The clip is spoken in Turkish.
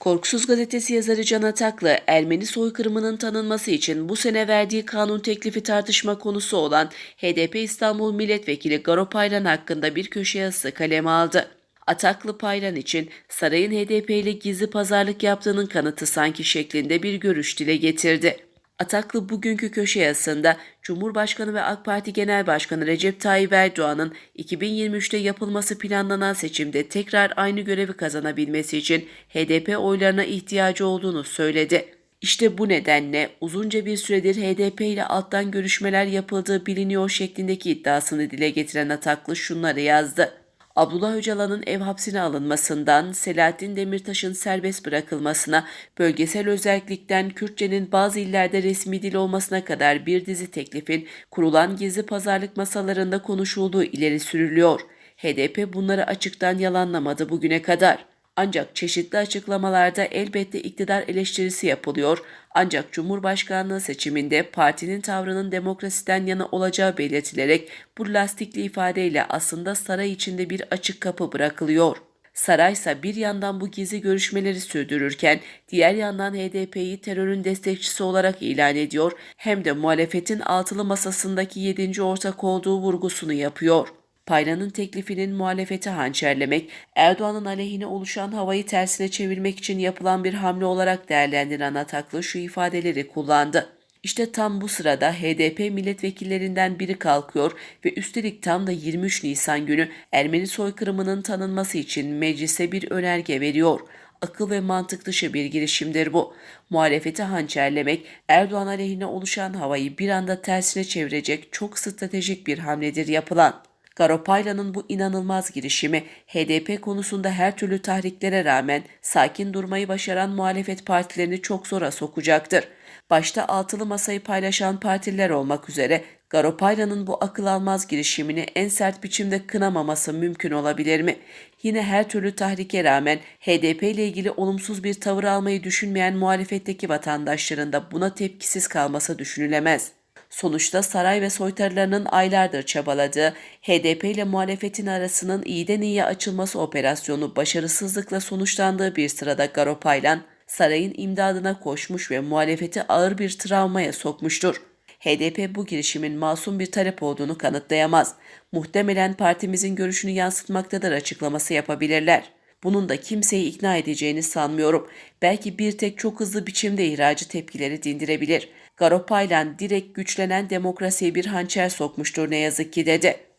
Korkusuz Gazetesi yazarı Can Ataklı, Ermeni soykırımının tanınması için bu sene verdiği kanun teklifi tartışma konusu olan HDP İstanbul Milletvekili Garo Paylan hakkında bir köşe yazısı kaleme aldı. Ataklı Paylan için sarayın HDP ile gizli pazarlık yaptığının kanıtı sanki şeklinde bir görüş dile getirdi. Ataklı bugünkü köşe yazısında Cumhurbaşkanı ve AK Parti Genel Başkanı Recep Tayyip Erdoğan'ın 2023'te yapılması planlanan seçimde tekrar aynı görevi kazanabilmesi için HDP oylarına ihtiyacı olduğunu söyledi. İşte bu nedenle uzunca bir süredir HDP ile alttan görüşmeler yapıldığı biliniyor şeklindeki iddiasını dile getiren Ataklı şunları yazdı. Abdullah Öcalan'ın ev hapsine alınmasından, Selahattin Demirtaş'ın serbest bırakılmasına, bölgesel özellikten Kürtçenin bazı illerde resmi dil olmasına kadar bir dizi teklifin kurulan gizli pazarlık masalarında konuşulduğu ileri sürülüyor. HDP bunları açıktan yalanlamadı bugüne kadar. Ancak çeşitli açıklamalarda elbette iktidar eleştirisi yapılıyor. Ancak Cumhurbaşkanlığı seçiminde partinin tavrının demokrasiden yana olacağı belirtilerek bu lastikli ifadeyle aslında saray içinde bir açık kapı bırakılıyor. Saraysa bir yandan bu gizli görüşmeleri sürdürürken diğer yandan HDP'yi terörün destekçisi olarak ilan ediyor hem de muhalefetin altılı masasındaki yedinci ortak olduğu vurgusunu yapıyor. Paylan'ın teklifinin muhalefeti hançerlemek, Erdoğan'ın aleyhine oluşan havayı tersine çevirmek için yapılan bir hamle olarak değerlendiren Ataklı şu ifadeleri kullandı. İşte tam bu sırada HDP milletvekillerinden biri kalkıyor ve üstelik tam da 23 Nisan günü Ermeni soykırımının tanınması için meclise bir önerge veriyor. Akıl ve mantık dışı bir girişimdir bu. Muhalefeti hançerlemek, Erdoğan aleyhine oluşan havayı bir anda tersine çevirecek çok stratejik bir hamledir yapılan. Garopayla'nın bu inanılmaz girişimi HDP konusunda her türlü tahriklere rağmen sakin durmayı başaran muhalefet partilerini çok zora sokacaktır. Başta altılı masayı paylaşan partiler olmak üzere Garopayla'nın bu akıl almaz girişimini en sert biçimde kınamaması mümkün olabilir mi? Yine her türlü tahrike rağmen HDP ile ilgili olumsuz bir tavır almayı düşünmeyen muhalefetteki vatandaşların da buna tepkisiz kalması düşünülemez. Sonuçta saray ve soytarılarının aylardır çabaladığı HDP ile muhalefetin arasının iyiden iyiye açılması operasyonu başarısızlıkla sonuçlandığı bir sırada Garopaylan sarayın imdadına koşmuş ve muhalefeti ağır bir travmaya sokmuştur. HDP bu girişimin masum bir talep olduğunu kanıtlayamaz. Muhtemelen partimizin görüşünü yansıtmaktadır açıklaması yapabilirler. Bunun da kimseyi ikna edeceğini sanmıyorum. Belki bir tek çok hızlı biçimde ihracı tepkileri dindirebilir. Garopaylan direkt güçlenen demokrasiye bir hançer sokmuştur ne yazık ki dedi.